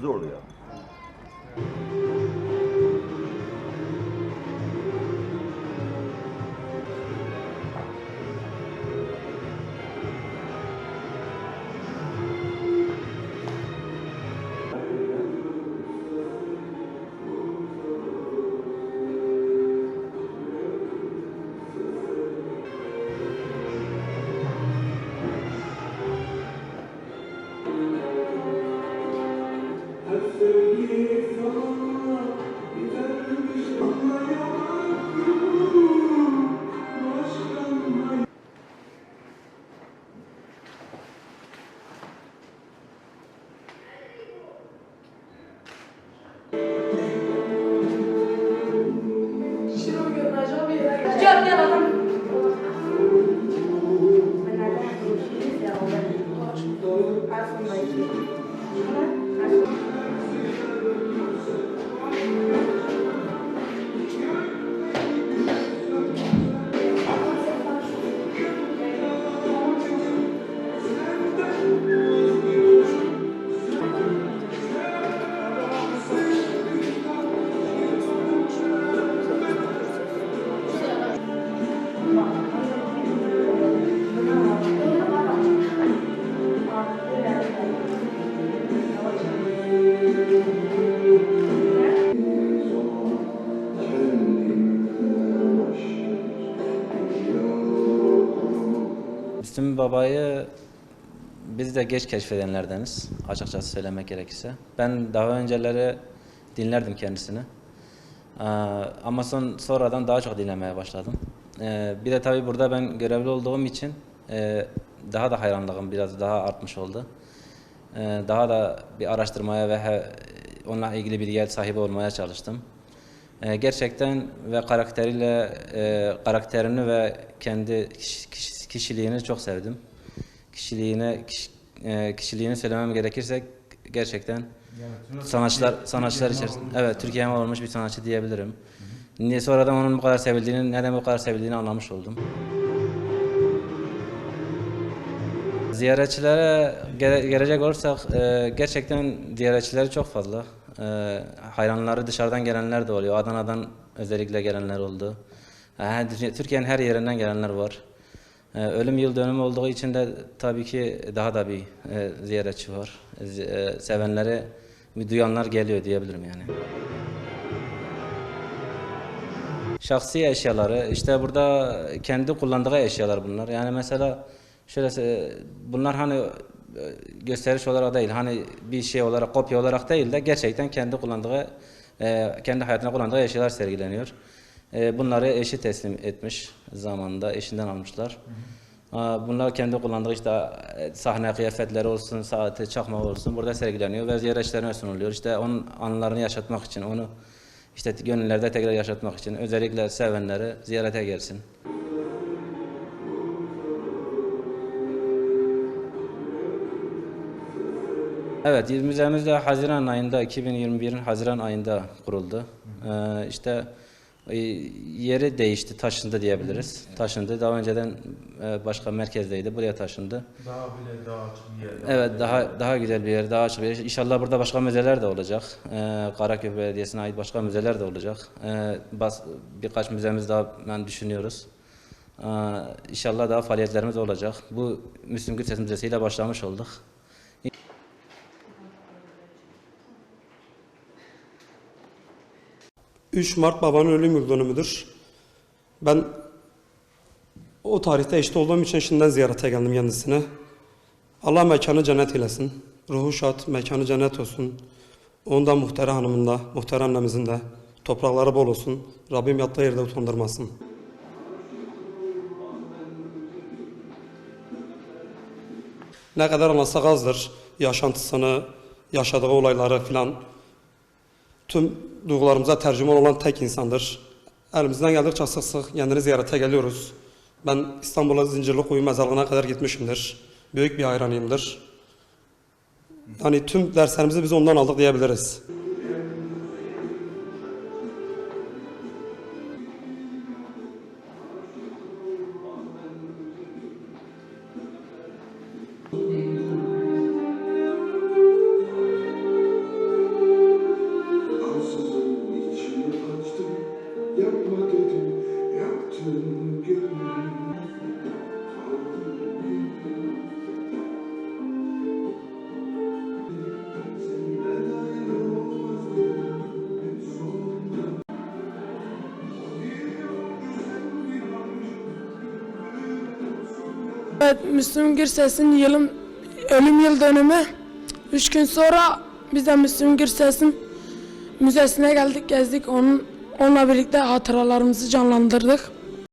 Zul ya. Müslüm Baba'yı biz de geç keşfedenlerdeniz açıkçası söylemek gerekirse. Ben daha önceleri dinlerdim kendisini. Ama son sonradan daha çok dinlemeye başladım. Ee, bir de tabii burada ben görevli olduğum için e, daha da hayranlığım biraz daha artmış oldu. Ee, daha da bir araştırmaya ve he- onunla ilgili bilgiye sahip olmaya çalıştım. Ee, gerçekten ve karakteriyle e, karakterini ve kendi kiş- kiş- kişiliğini çok sevdim. Kişiliğine kiş- e, kişiliğini söylemem gerekirse gerçekten sanatçılar sanatçılar içerisinde evet Türkiye'ye olmuş bir sanatçı diyebilirim. Niye sonradan onun bu kadar sevildiğini, neden bu kadar sevildiğini anlamış oldum. Ziyaretçilere gele- gelecek olursak e, gerçekten ziyaretçileri çok fazla. E, hayranları dışarıdan gelenler de oluyor. Adana'dan özellikle gelenler oldu. E, Türkiye'nin her yerinden gelenler var. Ölüm yıl dönümü olduğu için de tabii ki daha da bir ziyaretçi var. E, sevenleri, duyanlar geliyor diyebilirim yani. Şahsi eşyaları, işte burada kendi kullandığı eşyalar bunlar. Yani mesela şöyle bunlar hani e, gösteriş olarak değil, hani bir şey olarak, kopya olarak değil de gerçekten kendi kullandığı, e, kendi hayatına kullandığı eşyalar sergileniyor. E, Bunları eşi teslim etmiş zamanında, eşinden almışlar. Bunlar kendi kullandığı işte sahne kıyafetleri olsun, saati, çakma olsun burada sergileniyor ve ziyaretçilerine sunuluyor. İşte onun anılarını yaşatmak için, onu işte gönüllerde tekrar yaşatmak için özellikle sevenleri ziyarete gelsin. Evet, müzemiz de Haziran ayında, 2021'in Haziran ayında kuruldu. Ee, işte yeri değişti, taşındı diyebiliriz. Taşındı. Daha önceden e, başka merkezdeydi, buraya taşındı. Daha bile daha açık bir yer. Evet, daha daha güzel bir yer, daha açık bir yer. İnşallah burada başka müzeler de olacak. Ee, Karaköy Belediyesi'ne ait başka müzeler de olacak. Ee, bas, birkaç müzemiz daha ben düşünüyoruz. Ee, inşallah daha faaliyetlerimiz olacak. Bu Müslüm Gürses Müzesi ile başlamış olduk. 3 Mart babanın ölüm yıl dönümüdür. Ben o tarihte işte olduğum için şimdiden ziyarete geldim kendisine. Allah mekanı cennet eylesin. Ruhu şad, mekanı cennet olsun. Ondan muhtere hanımın da, muhtere annemizin de toprakları bol olsun. Rabbim yattığı yerde utandırmasın. Ne kadar anlatsak azdır. Yaşantısını, yaşadığı olayları filan tüm duygularımıza tercüman olan tek insandır. Elimizden geldikçe sık sık kendini ziyarete geliyoruz. Ben İstanbul'a Zincirli Kuyu mezarlığına kadar gitmişimdir. Büyük bir hayranıyımdır. Hani tüm derslerimizi biz ondan aldık diyebiliriz. Evet, Müslüm Gürses'in yılın ölüm yıl dönümü. Üç gün sonra biz de Müslüm Gürses'in müzesine geldik, gezdik. Onun, onunla birlikte hatıralarımızı canlandırdık.